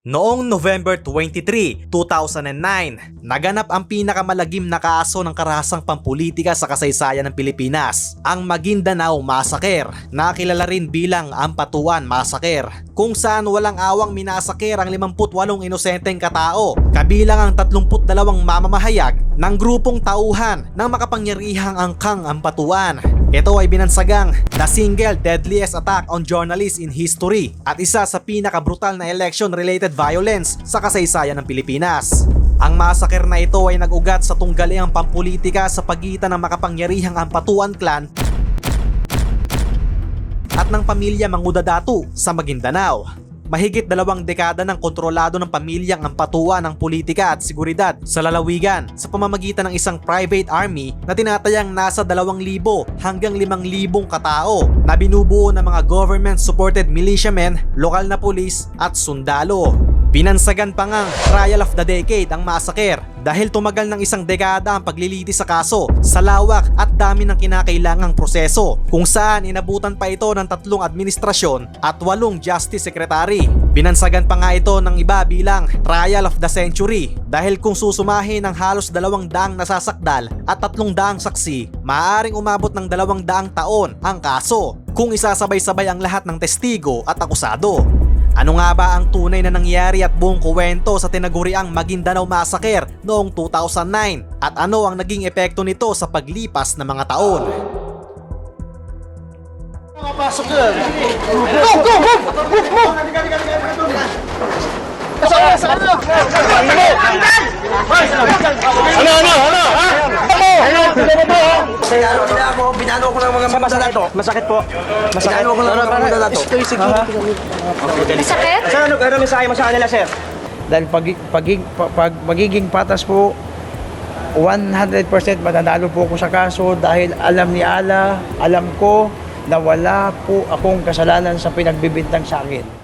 Noong November 23, 2009, naganap ang pinakamalagim na kaso ng karahasang pampolitika sa kasaysayan ng Pilipinas, ang Maguindanao Massacre, na kilala rin bilang Ampatuan Massacre, kung saan walang awang minasaker ang 58 inosenteng katao, kabilang ang 32 mamamahayag ng grupong tauhan ng makapangyarihang angkang Ampatuan. Ito ay binansagang the single deadliest attack on journalists in history at isa sa pinakabrutal na election-related violence sa kasaysayan ng Pilipinas. Ang massacre na ito ay nag-ugat sa tunggaliang pampolitika sa pagitan ng makapangyarihang Ampatuan clan at ng pamilya Mangudadatu sa Maguindanao. Mahigit dalawang dekada ng kontrolado ng pamilyang Ampatuan ng politika at seguridad sa lalawigan sa pamamagitan ng isang private army na tinatayang nasa 2,000 hanggang 5,000 katao na binubuo ng mga government-supported militiamen, lokal na pulis at sundalo. Binansagan pa ngang trial of the decade ang massacre dahil tumagal ng isang dekada ang pagliliti sa kaso sa lawak at dami ng kinakailangang proseso kung saan inabutan pa ito ng tatlong administrasyon at walong justice secretary. Binansagan pa nga ito ng iba bilang trial of the century dahil kung susumahin ng halos dalawang daang nasasakdal at tatlong daang saksi, maaaring umabot ng dalawang daang taon ang kaso kung isasabay-sabay ang lahat ng testigo at akusado. Ano nga ba ang tunay na nangyari at buong kuwento sa tinaguriang Maguindanao Massacre noong 2009 at ano ang naging epekto nito sa paglipas ng mga taon? Pasok. Go, go, go! Move, move! Saan, saan na? Ano, ano, ano? Ha? Ano? Ano? Ano mo? Kaya ano, kaya ako, binano ko ng mga mga dato. Masakit po. Binano ko ng mga mga dato. Masakit? Sir, ano, ano mensahe mo sa kanila, sir? Dahil pag, pag, pag, pag magiging patas po, 100% mananalo po ako sa kaso dahil alam ni Allah, alam ko na wala po akong kasalanan sa pinagbibintang sa akin.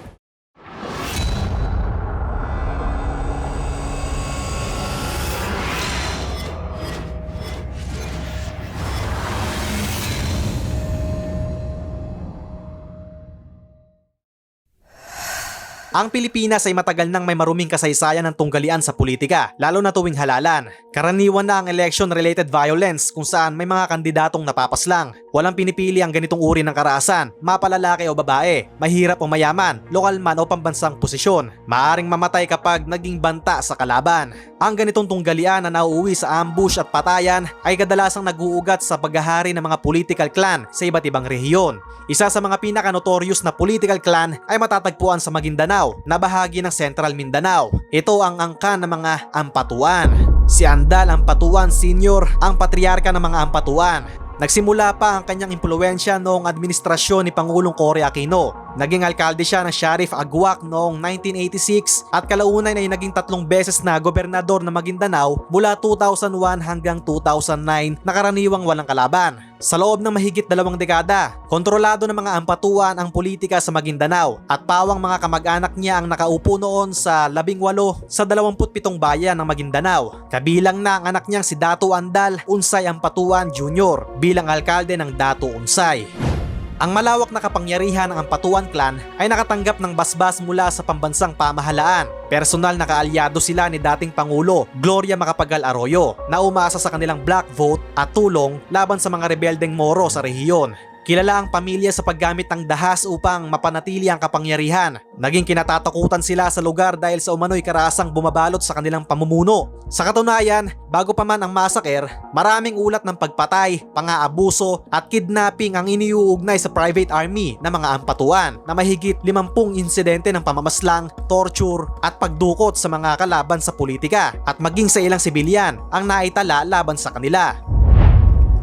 Ang Pilipinas ay matagal nang may maruming kasaysayan ng tunggalian sa politika, lalo na tuwing halalan. Karaniwan na ang election-related violence kung saan may mga kandidatong napapaslang. Walang pinipili ang ganitong uri ng karahasan, mapalalaki o babae, mahirap o mayaman, lokal man o pambansang posisyon. Maaring mamatay kapag naging banta sa kalaban. Ang ganitong tunggalian na nauuwi sa ambush at patayan ay kadalasang naguugat sa paghahari ng mga political clan sa iba't ibang rehiyon. Isa sa mga pinaka-notorious na political clan ay matatagpuan sa Maguindanao na bahagi ng Central Mindanao. Ito ang angkan ng mga Ampatuan. Si Andal Ampatuan Sr. ang patriarka ng mga Ampatuan. Nagsimula pa ang kanyang impluensya noong administrasyon ni Pangulong Cory Aquino. Naging alkalde siya ng Sheriff Aguac noong 1986 at kalaunan ay naging tatlong beses na gobernador ng Maguindanao mula 2001 hanggang 2009 na karaniwang walang kalaban. Sa loob ng mahigit dalawang dekada, kontrolado ng mga ampatuan ang politika sa Maguindanao at pawang mga kamag-anak niya ang nakaupo noon sa 18 sa 27 bayan ng Maguindanao. Kabilang na ang anak niyang si Dato Andal Unsay Ampatuan Jr. bilang alkalde ng Dato Unsay. Ang malawak na kapangyarihan ng Ampatuan Clan ay nakatanggap ng basbas mula sa pambansang pamahalaan. Personal na kaalyado sila ni dating Pangulo Gloria Macapagal Arroyo na umasa sa kanilang black vote at tulong laban sa mga rebeldeng Moro sa rehiyon. Kilala ang pamilya sa paggamit ng dahas upang mapanatili ang kapangyarihan. Naging kinatatakutan sila sa lugar dahil sa umano'y karasang bumabalot sa kanilang pamumuno. Sa katunayan, bago pa man ang massacre, maraming ulat ng pagpatay, pang-aabuso at kidnapping ang iniuugnay sa private army ng mga ampatuan na mahigit 50 insidente ng pamamaslang, torture at pagdukot sa mga kalaban sa politika at maging sa ilang sibilyan ang naitala laban sa kanila.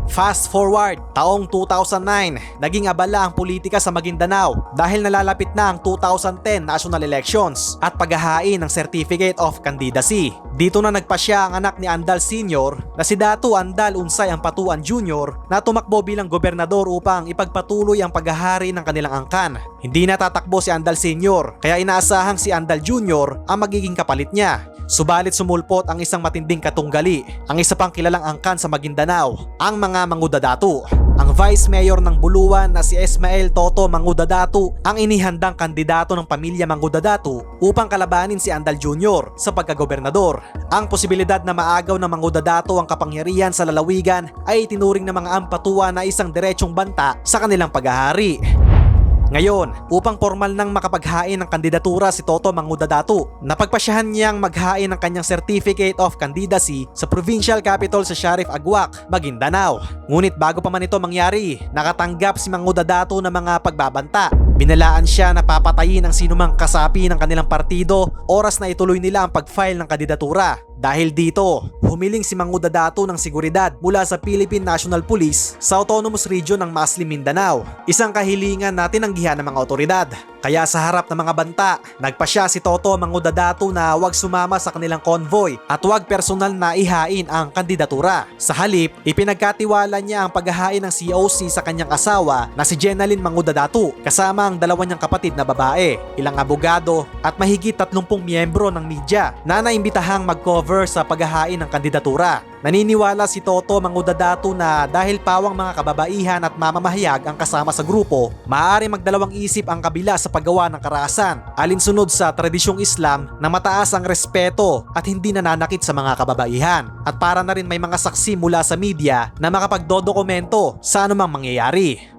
Fast forward, taong 2009, naging abala ang politika sa Maguindanao dahil nalalapit na ang 2010 national elections at paghahain ng Certificate of Candidacy. Dito na nagpasya ang anak ni Andal Sr. na si Dato Andal Unsay Ampatuan Jr. na tumakbo bilang gobernador upang ipagpatuloy ang paghahari ng kanilang angkan. Hindi na tatakbo si Andal Sr. kaya inaasahang si Andal Jr. ang magiging kapalit niya. Subalit sumulpot ang isang matinding katunggali, ang isa pang kilalang angkan sa Maguindanao, ang mga mangudadato. ang Vice Mayor ng Buluan na si Esmael Toto Mangudadatu ang inihandang kandidato ng pamilya Mangudadatu upang kalabanin si Andal Jr. sa pagkagobernador. Ang posibilidad na maagaw ng Mangudadatu ang kapangyarihan sa lalawigan ay itinuring ng mga ampatuwa na isang diretsong banta sa kanilang paghahari. Ngayon, upang formal nang makapaghain ng kandidatura si Toto Mangudadatu, napagpasyahan niyang maghain ng kanyang Certificate of Candidacy sa provincial capital sa Sharif Agwak, Maguindanao. Ngunit bago pa man ito mangyari, nakatanggap si Mangudadatu ng mga pagbabanta. Binalaan siya na papatayin ang sinumang kasapi ng kanilang partido oras na ituloy nila ang pag-file ng kandidatura. Dahil dito, humiling si Mangudadato ng seguridad mula sa Philippine National Police sa Autonomous Region ng Maslim Mindanao. Isang kahilingan na tinanggihan ng mga otoridad. Kaya sa harap ng mga banta, nagpasya si Toto Mangudadato na huwag sumama sa kanilang convoy at huwag personal na ihain ang kandidatura. Sa halip, ipinagkatiwala niya ang paghahain ng COC sa kanyang asawa na si Jenaline Mangudadato kasama ang dalawa niyang kapatid na babae, ilang abogado at mahigit 30 miyembro ng media na naimbitahang mag-cover sa paghahain ng kandidatura. Naniniwala si Toto Mangudadato na dahil pawang mga kababaihan at mamamahayag ang kasama sa grupo, maaari magdalawang isip ang kabila sa paggawa ng karahasan, alinsunod sa tradisyong Islam na mataas ang respeto at hindi nananakit sa mga kababaihan. At para na rin may mga saksi mula sa media na makapagdodokumento sa anumang mangyayari.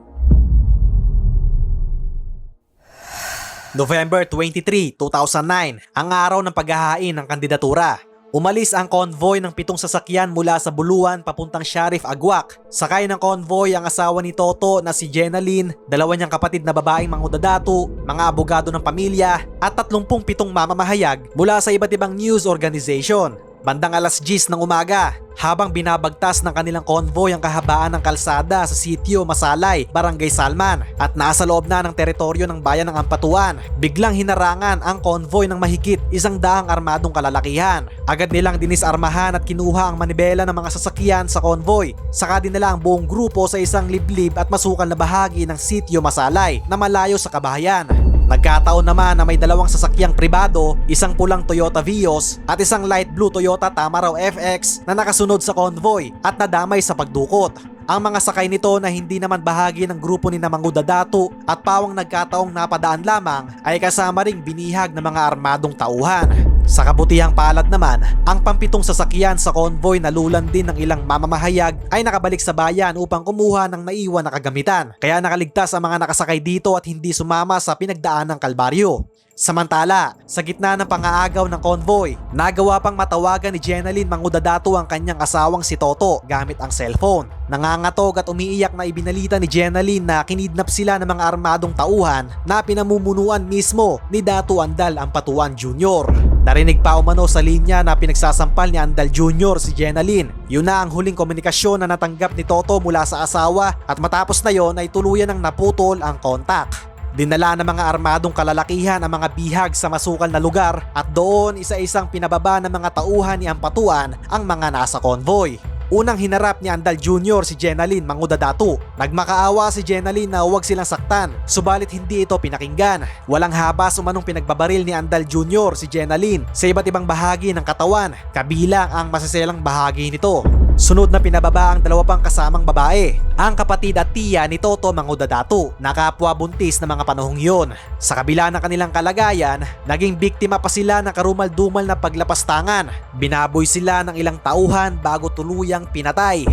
November 23, 2009, ang araw ng paghahain ng kandidatura. Umalis ang convoy ng pitong sasakyan mula sa Buluan papuntang Sharif Agwak. Sakay ng convoy ang asawa ni Toto na si Jenaline, dalawa niyang kapatid na babaeng mangudadato, mga abogado ng pamilya at 37 mamamahayag mula sa iba't ibang news organization. Bandang alas 10 ng umaga, habang binabagtas ng kanilang convoy ang kahabaan ng kalsada sa sitio Masalay, Barangay Salman at nasa loob na ng teritoryo ng bayan ng Ampatuan, biglang hinarangan ang convoy ng mahigit isang daang armadong kalalakihan. Agad nilang dinisarmahan at kinuha ang manibela ng mga sasakyan sa convoy. Saka dinala ang buong grupo sa isang liblib at masukal na bahagi ng sitio Masalay na malayo sa kabahayan. Nagkataon naman na may dalawang sasakyang pribado, isang pulang Toyota Vios at isang light blue Toyota Tamaraw FX na nakasunod sa convoy at nadamay sa pagdukot. Ang mga sakay nito na hindi naman bahagi ng grupo ni Namangudadato at pawang nagkataong napadaan lamang ay kasama ring binihag ng mga armadong tauhan. Sa kabutihang palad naman, ang pampitong sasakyan sa convoy na lulan din ng ilang mamamahayag ay nakabalik sa bayan upang kumuha ng naiwan na kagamitan. Kaya nakaligtas ang mga nakasakay dito at hindi sumama sa pinagdaan ng kalbaryo. Samantala, sa gitna ng pangaagaw ng convoy, nagawa pang matawagan ni Jenaline Mangudadato ang kanyang asawang si Toto gamit ang cellphone. Nangangatog at umiiyak na ibinalita ni Jenaline na kinidnap sila ng mga armadong tauhan na pinamumunuan mismo ni Dato Andal Ampatuan Jr. Narinig pa umano sa linya na pinagsasampal ni Andal Jr. si Jenaline. Yun na ang huling komunikasyon na natanggap ni Toto mula sa asawa at matapos na yon ay tuluyan ng naputol ang kontak. Dinala ng mga armadong kalalakihan ang mga bihag sa masukal na lugar at doon isa-isang pinababa ng mga tauhan ni Ampatuan ang mga nasa convoy. Unang hinarap ni Andal Jr. si Jenaline Mangudadato. Nagmakaawa si Jenaline na huwag silang saktan, subalit hindi ito pinakinggan. Walang habas umanong pinagbabaril ni Andal Jr. si Jenaline sa iba't ibang bahagi ng katawan, kabilang ang masaselang bahagi nito. Sunod na pinababa ang dalawa pang kasamang babae, ang kapatid at tiya ni Toto Mangudadato, na kapwa buntis na mga panahong yon. Sa kabila ng kanilang kalagayan, naging biktima pa sila ng karumal-dumal na paglapastangan. Binaboy sila ng ilang tauhan bago tuluyang pinatay.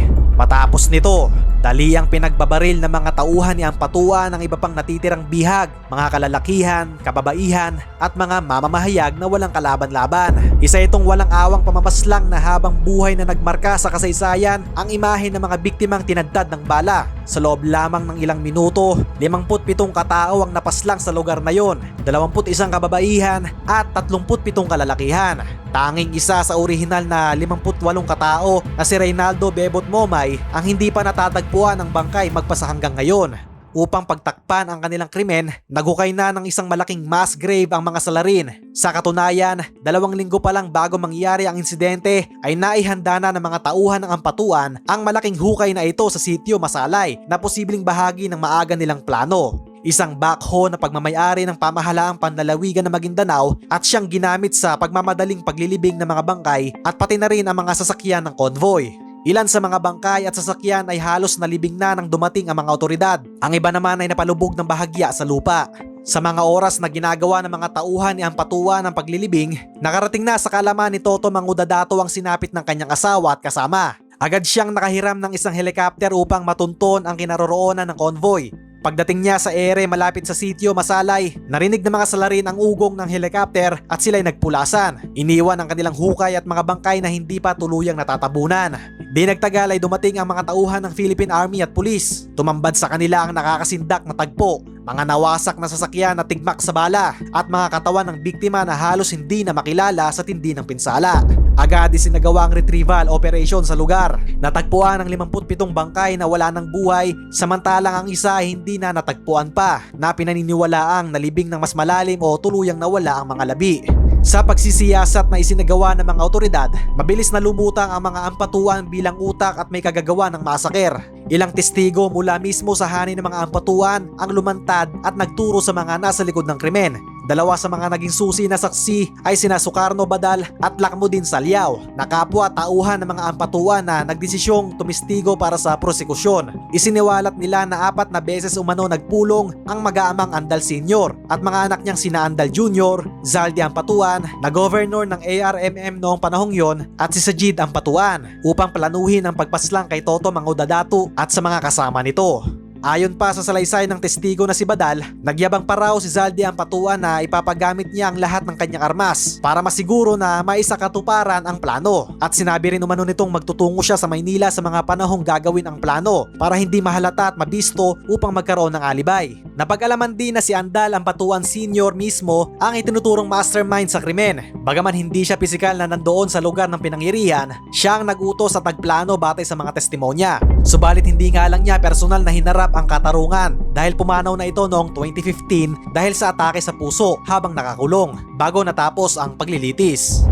Matapos nito, dali ang pinagbabaril ng mga tauhan ni Ampatua ng iba pang natitirang bihag, mga kalalakihan, kababaihan at mga mamamahayag na walang kalaban-laban. Isa itong walang awang pamamaslang na habang buhay na nagmarka sa kasaysayan ang imahe ng mga biktimang tinadtad ng bala. Sa loob lamang ng ilang minuto, 57 katao ang napaslang sa lugar na yon, 21 kababaihan at 37 kalalakihan. Tanging isa sa orihinal na 58 katao na si Reynaldo Bebot Momay ang hindi pa natatagpuan ng bangkay magpasa hanggang ngayon. Upang pagtakpan ang kanilang krimen, nagukay na ng isang malaking mass grave ang mga salarin. Sa katunayan, dalawang linggo pa lang bago mangyari ang insidente ay naihanda na ng mga tauhan ng ampatuan ang malaking hukay na ito sa sitio Masalay na posibleng bahagi ng maaga nilang plano. Isang backhoe na pagmamayari ng pamahalaang panlalawigan ng Maguindanao at siyang ginamit sa pagmamadaling paglilibing ng mga bangkay at pati na rin ang mga sasakyan ng convoy. Ilan sa mga bangkay at sasakyan ay halos nalibing na nang dumating ang mga otoridad. Ang iba naman ay napalubog ng bahagya sa lupa. Sa mga oras na ginagawa ng mga tauhan ni Ampatua ng paglilibing, nakarating na sa kalaman ni Toto Mangudadato ang sinapit ng kanyang asawa at kasama. Agad siyang nakahiram ng isang helicopter upang matunton ang kinaroroonan ng convoy. Pagdating niya sa ere malapit sa sitio Masalay, narinig ng mga salarin ang ugong ng helicopter at sila'y nagpulasan. Iniwan ang kanilang hukay at mga bangkay na hindi pa tuluyang natatabunan. Di nagtagal ay dumating ang mga tauhan ng Philippine Army at Police. Tumambad sa kanila ang nakakasindak na tagpo, mga nawasak na sasakyan na tigmak sa bala at mga katawan ng biktima na halos hindi na makilala sa tindi ng pinsala. Agad isinagawa ang retrieval operation sa lugar. Natagpuan ang 57 bangkay na wala ng buhay samantalang ang isa hindi na natagpuan pa na pinaniniwalaang nalibing ng mas malalim o tuluyang nawala ang mga labi. Sa pagsisiyasat na isinagawa ng mga otoridad, mabilis na lumutang ang mga ampatuan bilang utak at may kagagawa ng masaker. Ilang testigo mula mismo sa hanin ng mga ampatuan ang lumantad at nagturo sa mga nasa likod ng krimen. Dalawa sa mga naging susi na saksi ay sina Sukarno Badal at Lakmudin Salyaw na kapwa tauhan ng mga ampatuan na nagdesisyong tumistigo para sa prosekusyon. Isiniwalat nila na apat na beses umano nagpulong ang mag-aamang Andal Sr. at mga anak niyang sina Andal Jr., Zaldi Ampatuan, na governor ng ARMM noong panahong yon at si Sajid Ampatuan upang planuhin ang pagpaslang kay Toto Mangudadato at sa mga kasama nito. Ayon pa sa salaysay ng testigo na si Badal, nagyabang pa raw si Zaldi ang patuan na ipapagamit niya ang lahat ng kanyang armas para masiguro na maisakatuparan ang plano. At sinabi rin umano nitong magtutungo siya sa Maynila sa mga panahong gagawin ang plano para hindi mahalata at mabisto upang magkaroon ng alibay. Napag-alaman din na si Andal ang patuan senior mismo ang itinuturong mastermind sa krimen. Bagaman hindi siya pisikal na nandoon sa lugar ng pinangyarihan, siya ang nag-utos sa tagplano batay sa mga testimonya. Subalit hindi nga lang niya personal na hinarap ang katarungan dahil pumanaw na ito noong 2015 dahil sa atake sa puso habang nakakulong bago natapos ang paglilitis.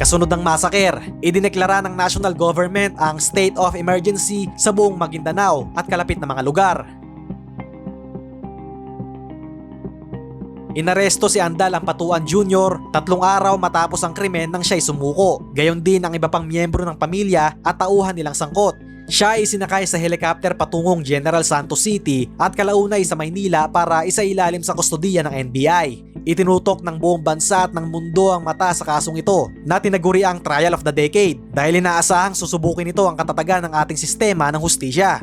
Kasunod ng masaker, idineklara ng national government ang state of emergency sa buong Maguindanao at kalapit na mga lugar. Inaresto si Andal ang Patuan Jr. tatlong araw matapos ang krimen nang siya'y sumuko. Gayon din ang iba pang miyembro ng pamilya at tauhan nilang sangkot. Siya ay sinakay sa helicopter patungong General Santos City at kalaunay sa Maynila para isailalim sa kustodiya ng NBI. Itinutok ng buong bansa at ng mundo ang mata sa kasong ito na tinaguri ang trial of the decade dahil inaasahang susubukin ito ang katatagan ng ating sistema ng hustisya.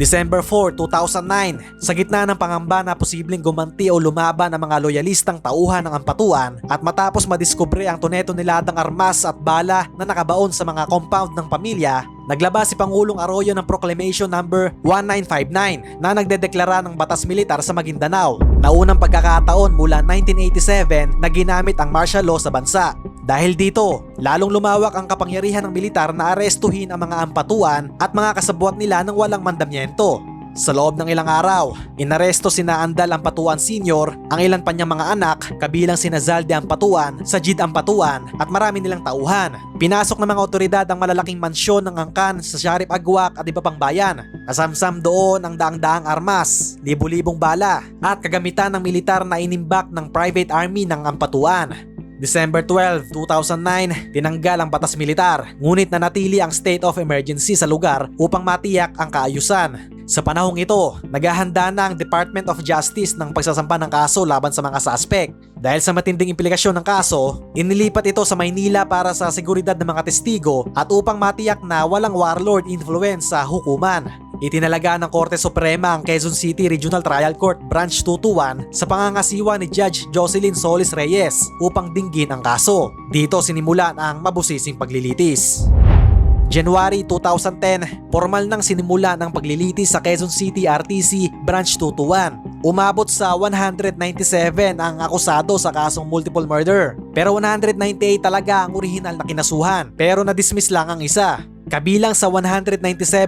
December 4, 2009, sa gitna ng pangamba na posibleng gumanti o lumaban ang mga loyalistang tauhan ng ampatuan at matapos madiskubre ang tuneto niladang armas at bala na nakabaon sa mga compound ng pamilya, naglabas si Pangulong Arroyo ng Proclamation number 1959 na nagdedeklara ng batas militar sa Maguindanao na unang pagkakataon mula 1987 na ginamit ang martial law sa bansa. Dahil dito, lalong lumawak ang kapangyarihan ng militar na arestuhin ang mga ampatuan at mga kasabwat nila ng walang mandamyento. Sa loob ng ilang araw, inaresto sina Andal Ampatuan Sr., ang ilan pa niyang mga anak, kabilang sina Zalde Ampatuan, Sajid Ampatuan at marami nilang tauhan. Pinasok ng mga otoridad ang malalaking mansyon ng angkan sa Sharif Agwak at iba pang bayan. Kasamsam doon ang daang-daang armas, libu-libong bala at kagamitan ng militar na inimbak ng private army ng Ampatuan. December 12, 2009, tinanggal ang batas militar, ngunit nanatili ang state of emergency sa lugar upang matiyak ang kaayusan. Sa panahong ito, naghahanda na ang Department of Justice ng pagsasampa ng kaso laban sa mga suspect. Dahil sa matinding implikasyon ng kaso, inilipat ito sa Maynila para sa seguridad ng mga testigo at upang matiyak na walang warlord influence sa hukuman. Itinalaga ng Korte Suprema ang Quezon City Regional Trial Court Branch 221 sa pangangasiwa ni Judge Jocelyn Solis Reyes upang dinggin ang kaso. Dito sinimulan ang mabusising paglilitis. January 2010, formal nang sinimula ng paglilitis sa Quezon City RTC Branch 221. Umabot sa 197 ang akusado sa kasong multiple murder. Pero 198 talaga ang orihinal na kinasuhan. Pero na-dismiss lang ang isa. Kabilang sa 197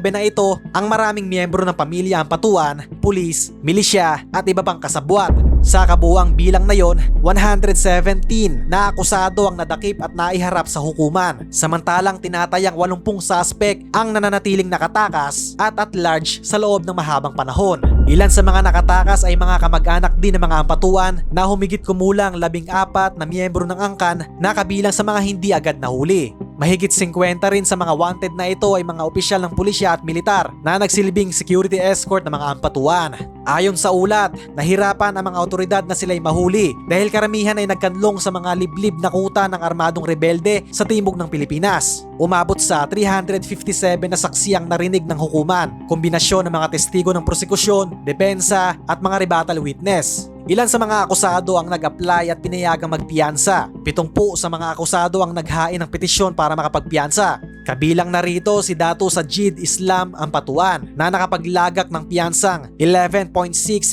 na ito ang maraming miyembro ng pamilya ang patuan, pulis, milisya at iba pang kasabwat. Sa kabuang bilang na yon, 117 na akusado ang nadakip at naiharap sa hukuman. Samantalang tinatayang 80 suspect ang nananatiling nakatakas at at large sa loob ng mahabang panahon. Ilan sa mga nakatakas ay mga kamag-anak din ng mga ampatuan na humigit kumulang labing apat na miyembro ng angkan na kabilang sa mga hindi agad nahuli. Mahigit 50 rin sa mga wanted na ito ay mga opisyal ng pulisya at militar na nagsilbing security escort ng mga ampatuan. Ayon sa ulat, nahirapan ang mga otoridad na sila'y mahuli dahil karamihan ay nagkanlong sa mga liblib na kuta ng armadong rebelde sa timog ng Pilipinas. Umabot sa 357 na saksi ang narinig ng hukuman, kombinasyon ng mga testigo ng prosekusyon, depensa at mga rebuttal witness. Ilan sa mga akusado ang nag-apply at pinayagang magpiyansa. Pitongpu sa mga akusado ang naghain ng petisyon para makapagpiyansa. Kabilang narito si Dato Sajid Islam Ampatuan na nakapaglagak ng piyansang 11.6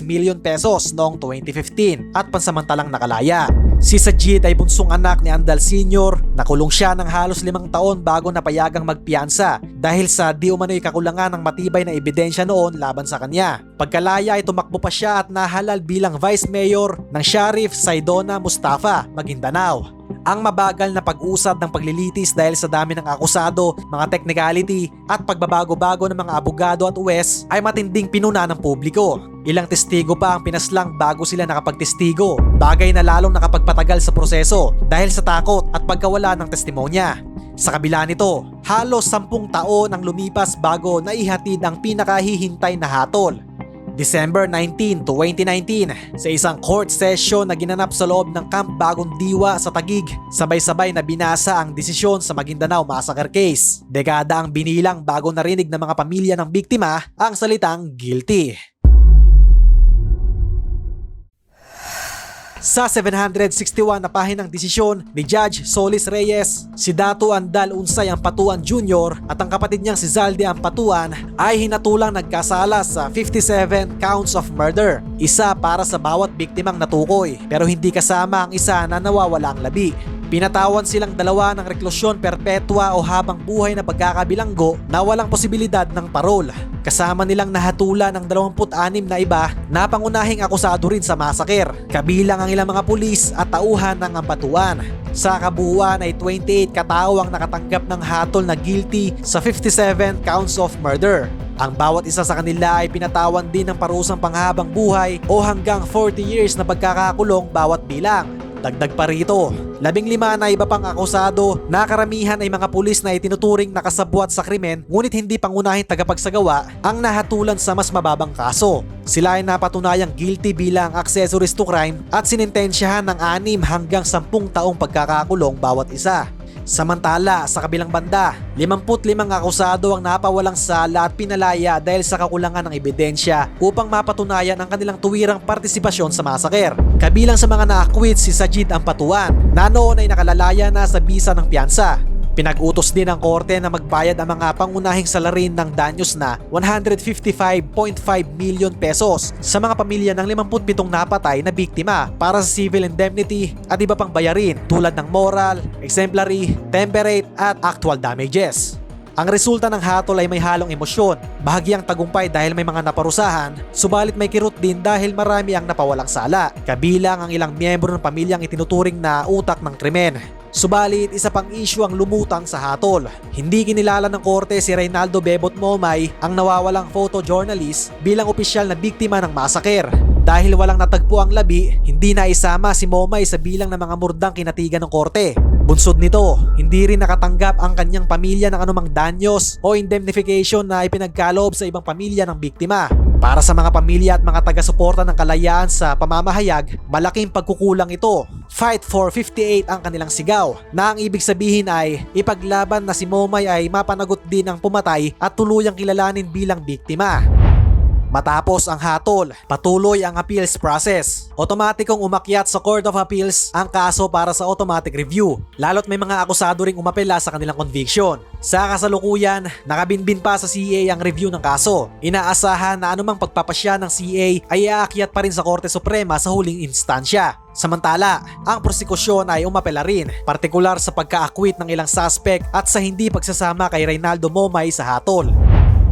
million pesos noong 2015 at pansamantalang nakalaya. Si Sajid ay bunsong anak ni Andal Sr. Nakulong siya ng halos limang taon bago napayagang magpiyansa dahil sa di umano'y kakulangan ng matibay na ebidensya noon laban sa kanya. Pagkalaya ay tumakbo pa siya at nahalal bilang Vice Mayor ng Sharif Saidona Mustafa, Maguindanao. Ang mabagal na pag-usad ng paglilitis dahil sa dami ng akusado, mga technicality at pagbabago-bago ng mga abogado at uwes ay matinding pinuna ng publiko. Ilang testigo pa ang pinaslang bago sila nakapagtestigo, bagay na lalong nakapagpatagal sa proseso dahil sa takot at pagkawala ng testimonya. Sa kabila nito, halos sampung taon ang lumipas bago naihatid ang pinakahihintay na hatol. December 19, 2019, sa isang court session na ginanap sa loob ng Camp Bagong Diwa sa Tagig, sabay-sabay na binasa ang desisyon sa Maguindanao Massacre Case. Dekada ang binilang bago narinig ng mga pamilya ng biktima ang salitang guilty. Sa 761 na pahinang desisyon ni Judge Solis Reyes, si Dato Andal Unsay Ampatuan Jr. at ang kapatid niyang si Zaldi Ampatuan ay hinatulang nagkasala sa 57 counts of murder, isa para sa bawat biktimang natukoy pero hindi kasama ang isa na nawawala ang labi. Pinatawan silang dalawa ng reklusyon perpetua o habang buhay na pagkakabilanggo na walang posibilidad ng parol. Kasama nilang nahatulan ng 26 na iba na pangunahing akusado rin sa masaker, kabilang ang ilang mga pulis at tauhan ng ambatuan. Sa kabuuan ay 28 katao ang nakatanggap ng hatol na guilty sa 57 counts of murder. Ang bawat isa sa kanila ay pinatawan din ng parusang panghabang buhay o hanggang 40 years na pagkakakulong bawat bilang. Dagdag pa rito, labing lima na iba pang akusado na karamihan ay mga pulis na itinuturing nakasabwat sa krimen ngunit hindi pangunahing tagapagsagawa ang nahatulan sa mas mababang kaso. Sila ay napatunayang guilty bilang accessories to crime at sinintensyahan ng anim hanggang 10 taong pagkakakulong bawat isa. Samantala, sa kabilang banda, 55 akusado ang napawalang sala at pinalaya dahil sa kakulangan ng ebidensya upang mapatunayan ang kanilang tuwirang partisipasyon sa masaker. Kabilang sa mga naakwit si Sajid Ampatuan na noon ay nakalalaya na sa bisa ng piyansa. Pinag-utos din ng korte na magbayad ang mga pangunahing salarin ng danyos na 155.5 million pesos sa mga pamilya ng 57 napatay na biktima para sa civil indemnity at iba pang bayarin tulad ng moral, exemplary, temperate at actual damages. Ang resulta ng hatol ay may halong emosyon, bahagyang tagumpay dahil may mga naparusahan, subalit may kirot din dahil marami ang napawalang sala, kabilang ang ilang miyembro ng pamilyang itinuturing na utak ng krimen. Subalit isa pang issue ang lumutang sa hatol. Hindi kinilala ng korte si Reynaldo Bebot Momay ang nawawalang photojournalist bilang opisyal na biktima ng masaker. Dahil walang natagpo ang labi, hindi na isama si Momay sa bilang ng mga murdang kinatigan ng korte. Bunsod nito, hindi rin nakatanggap ang kanyang pamilya ng anumang danyos o indemnification na ipinagkaloob sa ibang pamilya ng biktima. Para sa mga pamilya at mga taga-suporta ng kalayaan sa pamamahayag, malaking pagkukulang ito. Fight for 58 ang kanilang sigaw, na ang ibig sabihin ay ipaglaban na si Momay ay mapanagot din ang pumatay at tuluyang kilalanin bilang biktima. Matapos ang hatol, patuloy ang appeals process. Otomatikong umakyat sa Court of Appeals ang kaso para sa automatic review, lalo't may mga akusado ring umapela sa kanilang conviction. Sa kasalukuyan, nakabinbin pa sa CA ang review ng kaso. Inaasahan na anumang pagpapasya ng CA ay aakyat pa rin sa Korte Suprema sa huling instansya. Samantala, ang prosekusyon ay umapela rin, partikular sa pagka-acquit ng ilang suspect at sa hindi pagsasama kay Reynaldo Momay sa hatol.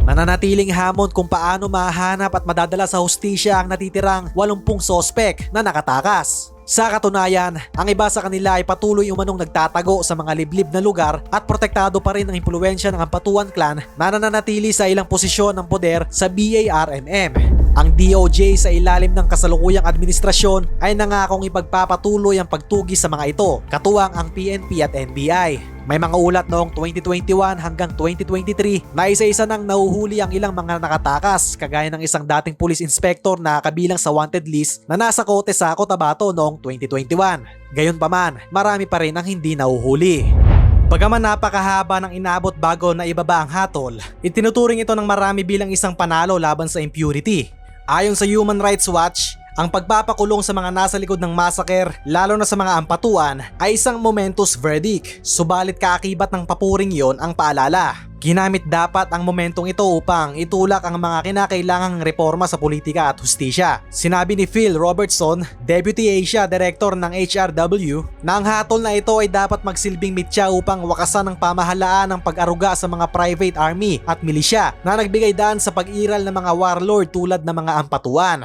Nananatiling hamon kung paano mahanap at madadala sa hustisya ang natitirang 80 sospek na nakatakas. Sa katunayan, ang iba sa kanila ay patuloy umanong nagtatago sa mga liblib na lugar at protektado pa rin ang impluensya ng Ampatuan Clan na nananatili sa ilang posisyon ng poder sa BARMM. Ang DOJ sa ilalim ng kasalukuyang administrasyon ay nangakong ipagpapatuloy ang pagtugi sa mga ito, katuwang ang PNP at NBI. May mga ulat noong 2021 hanggang 2023 na isa-isa nang nahuhuli ang ilang mga nakatakas kagaya ng isang dating police inspector na kabilang sa wanted list na nasa kote sa Cotabato noong 2021. Gayunpaman, marami pa rin ang hindi nahuhuli. Bagaman napakahaba ng inabot bago na ibaba ang hatol, itinuturing ito ng marami bilang isang panalo laban sa impurity. Ayon sa Human Rights Watch, ang pagpapakulong sa mga nasa likod ng massacre, lalo na sa mga ampatuan, ay isang momentous verdict. Subalit kaakibat ng papuring yon ang paalala. Ginamit dapat ang momentong ito upang itulak ang mga kinakailangang reforma sa politika at hustisya. Sinabi ni Phil Robertson, Deputy Asia Director ng HRW, na ang hatol na ito ay dapat magsilbing mitya upang wakasan ng pamahalaan ng pag-aruga sa mga private army at milisya na nagbigay daan sa pag-iral ng mga warlord tulad ng mga ampatuan.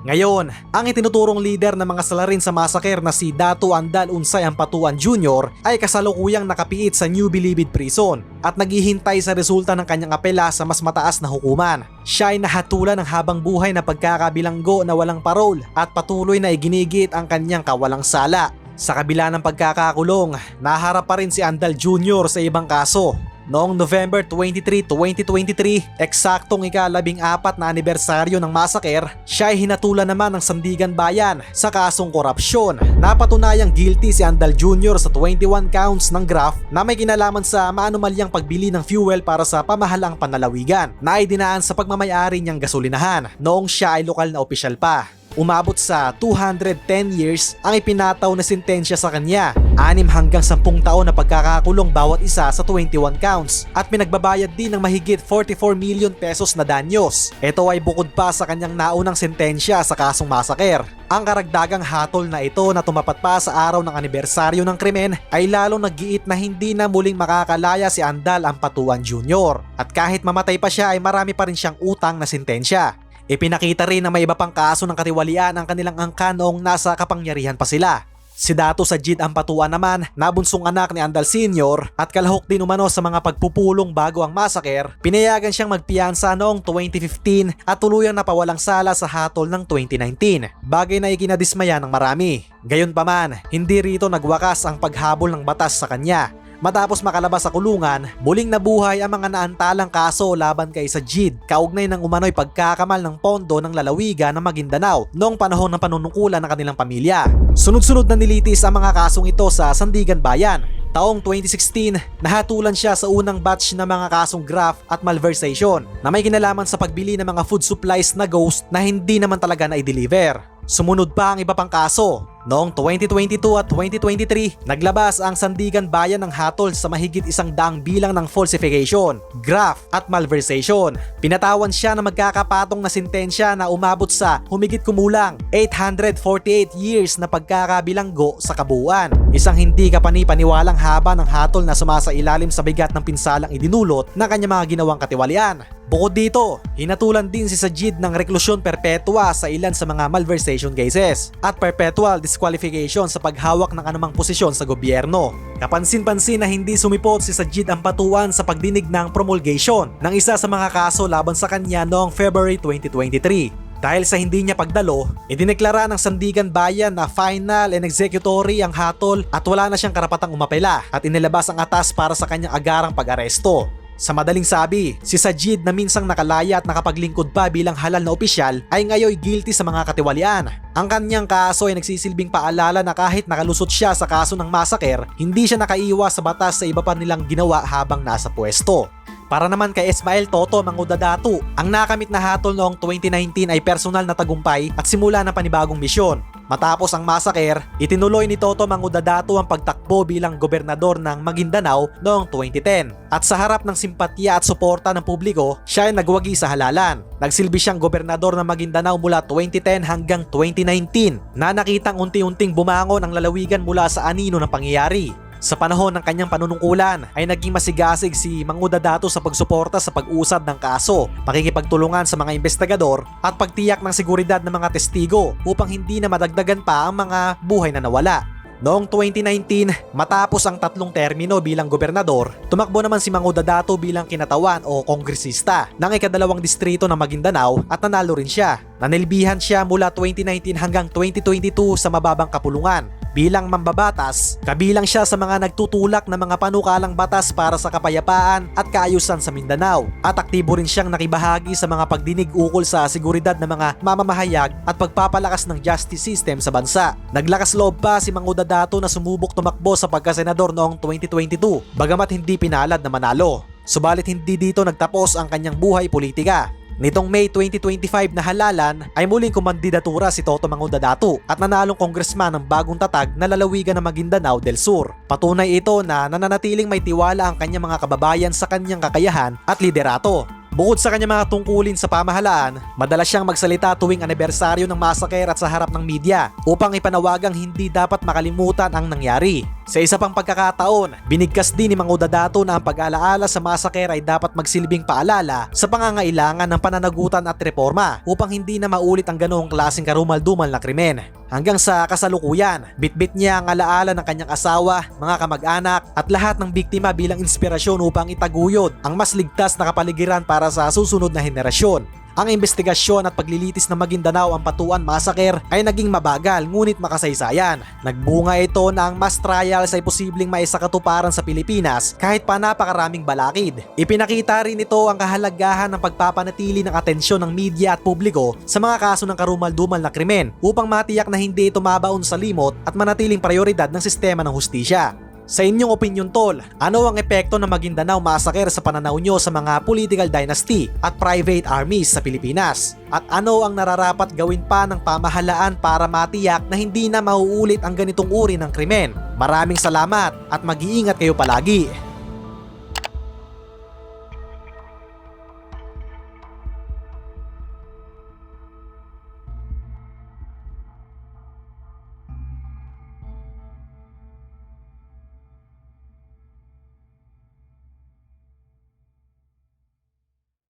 Ngayon, ang itinuturong leader ng mga salarin sa massacre na si Dato Andal Unsay Ampatuan Jr. ay kasalukuyang nakapiit sa New Bilibid Prison at naghihintay sa resulta ng kanyang apela sa mas mataas na hukuman. Siya ay nahatulan ng habang buhay na pagkakabilanggo na walang parol at patuloy na iginigit ang kanyang kawalang sala. Sa kabila ng pagkakakulong, naharap pa rin si Andal Jr. sa ibang kaso Noong November 23, 2023, eksaktong ikalabing apat na anibersaryo ng massacre, siya ay hinatulan naman ng Sandigan Bayan sa kasong korupsyon. Napatunayang guilty si Andal Jr. sa 21 counts ng graft na may kinalaman sa maanumalyang pagbili ng fuel para sa pamahalang panlalawigan na ay dinaan sa pagmamayari niyang gasolinahan noong siya ay lokal na opisyal pa. Umabot sa 210 years ang ipinataw na sentensya sa kanya, 6 hanggang 10 taon na pagkakakulong bawat isa sa 21 counts at pinagbabayad din ng mahigit 44 million pesos na danyos. Ito ay bukod pa sa kanyang naunang sentensya sa kasong massacre. Ang karagdagang hatol na ito na tumapat pa sa araw ng anibersaryo ng krimen ay lalong naggiit na hindi na muling makakalaya si Andal Ampatuan Jr. At kahit mamatay pa siya ay marami pa rin siyang utang na sentensya. Ipinakita rin na may iba pang kaso ng katiwalian ang kanilang angka noong nasa kapangyarihan pa sila. Si Dato Sajid Ampatuan naman, nabunsong anak ni Andal Sr. at kalahok din umano sa mga pagpupulong bago ang massacre, pinayagan siyang magpiyansa noong 2015 at tuluyang napawalang sala sa hatol ng 2019, bagay na ikinadismaya ng marami. Gayunpaman, hindi rito nagwakas ang paghabol ng batas sa kanya Matapos makalabas sa kulungan, muling nabuhay ang mga naantalang kaso laban kay Sajid kaugnay ng umano'y pagkakamal ng pondo ng lalawigan ng Maguindanao noong panahon ng panunungkulan ng kanilang pamilya. Sunod-sunod na nilitis ang mga kasong ito sa Sandigan Bayan. Taong 2016, nahatulan siya sa unang batch ng mga kasong graft at malversation na may kinalaman sa pagbili ng mga food supplies na ghost na hindi naman talaga na-deliver. Sumunod pa ang iba pang kaso. Noong 2022 at 2023, naglabas ang Sandigan Bayan ng hatol sa mahigit isang daang bilang ng falsification, graft at malversation. Pinatawan siya na magkakapatong na sentensya na umabot sa humigit kumulang 848 years na pagkakabilanggo sa kabuuan. Isang hindi kapani-paniwalang haba ng hatol na sumasailalim sa bigat ng pinsalang idinulot ng kanyang mga ginawang katiwalian. Bukod dito, hinatulan din si Sajid ng reklusyon perpetua sa ilan sa mga malversation cases at perpetual disqualification sa paghawak ng anumang posisyon sa gobyerno. Kapansin-pansin na hindi sumipot si Sajid ang patuan sa pagdinig ng promulgation ng isa sa mga kaso laban sa kanya noong February 2023. Dahil sa hindi niya pagdalo, idineklara ng Sandigan Bayan na final and executory ang hatol at wala na siyang karapatang umapela at inilabas ang atas para sa kanyang agarang pag-aresto. Sa madaling sabi, si Sajid na minsang nakalaya at nakapaglingkod pa bilang halal na opisyal ay ngayon guilty sa mga katiwalian. Ang kanyang kaso ay nagsisilbing paalala na kahit nakalusot siya sa kaso ng massacre, hindi siya nakaiwas sa batas sa iba pa nilang ginawa habang nasa pwesto. Para naman kay Ismael Toto Mangudadatu, ang nakamit na hatol noong 2019 ay personal na tagumpay at simula ng panibagong misyon. Matapos ang massacre, itinuloy ni Toto Mangudadatu ang pagtakbo bilang gobernador ng Maguindanao noong 2010. At sa harap ng simpatya at suporta ng publiko, siya ay nagwagi sa halalan. Nagsilbi siyang gobernador ng Maguindanao mula 2010 hanggang 2019 na nakitang unti-unting bumangon ang lalawigan mula sa anino ng pangyayari. Sa panahon ng kanyang panunungkulan ay naging masigasig si Mangudadato sa pagsuporta sa pag-usad ng kaso, pakikipagtulungan sa mga investigador at pagtiyak ng seguridad ng mga testigo upang hindi na madagdagan pa ang mga buhay na nawala. Noong 2019, matapos ang tatlong termino bilang gobernador, tumakbo naman si Mangudadato bilang kinatawan o kongresista ng ikadalawang distrito ng Maguindanao at nanalo rin siya. Nanilbihan siya mula 2019 hanggang 2022 sa mababang kapulungan Bilang mambabatas, kabilang siya sa mga nagtutulak ng mga panukalang batas para sa kapayapaan at kaayusan sa Mindanao. At aktibo rin siyang nakibahagi sa mga pagdinig ukol sa seguridad ng mga mamamahayag at pagpapalakas ng justice system sa bansa. Naglakas loob pa si Mang Udadato na sumubok tumakbo sa pagkasenador noong 2022, bagamat hindi pinalad na manalo. Subalit hindi dito nagtapos ang kanyang buhay politika. Nitong May 2025 na halalan ay muling kumandidatura si Toto Mangudadato at nanalong congressman ng bagong tatag na lalawigan ng Maguindanao del Sur. Patunay ito na nananatiling may tiwala ang kanyang mga kababayan sa kanyang kakayahan at liderato. Bukod sa kanyang mga tungkulin sa pamahalaan, madalas siyang magsalita tuwing anibersaryo ng massacre at sa harap ng media upang ipanawagang hindi dapat makalimutan ang nangyari. Sa isa pang pagkakataon, binigkas din ni Mang Udadato na ang pag-alaala sa massacre ay dapat magsilbing paalala sa pangangailangan ng pananagutan at reforma upang hindi na maulit ang ganoong klaseng karumal-dumal na krimen. Hanggang sa kasalukuyan, bitbit niya ang alaala ng kanyang asawa, mga kamag-anak at lahat ng biktima bilang inspirasyon upang itaguyod ang mas ligtas na kapaligiran para sa susunod na henerasyon. Ang investigasyon at paglilitis ng Maguindanao ang Patuan Massacre ay naging mabagal ngunit makasaysayan. Nagbunga ito na ang mass trials ay posibleng maisakatuparan sa Pilipinas kahit pa napakaraming balakid. Ipinakita rin ito ang kahalagahan ng pagpapanatili ng atensyon ng media at publiko sa mga kaso ng karumal-dumal na krimen upang matiyak na hindi ito mabaon sa limot at manatiling prioridad ng sistema ng hustisya. Sa inyong opinion tol, ano ang epekto ng Maguindanao Massacre sa pananaw nyo sa mga political dynasty at private armies sa Pilipinas? At ano ang nararapat gawin pa ng pamahalaan para matiyak na hindi na mauulit ang ganitong uri ng krimen? Maraming salamat at mag-iingat kayo palagi.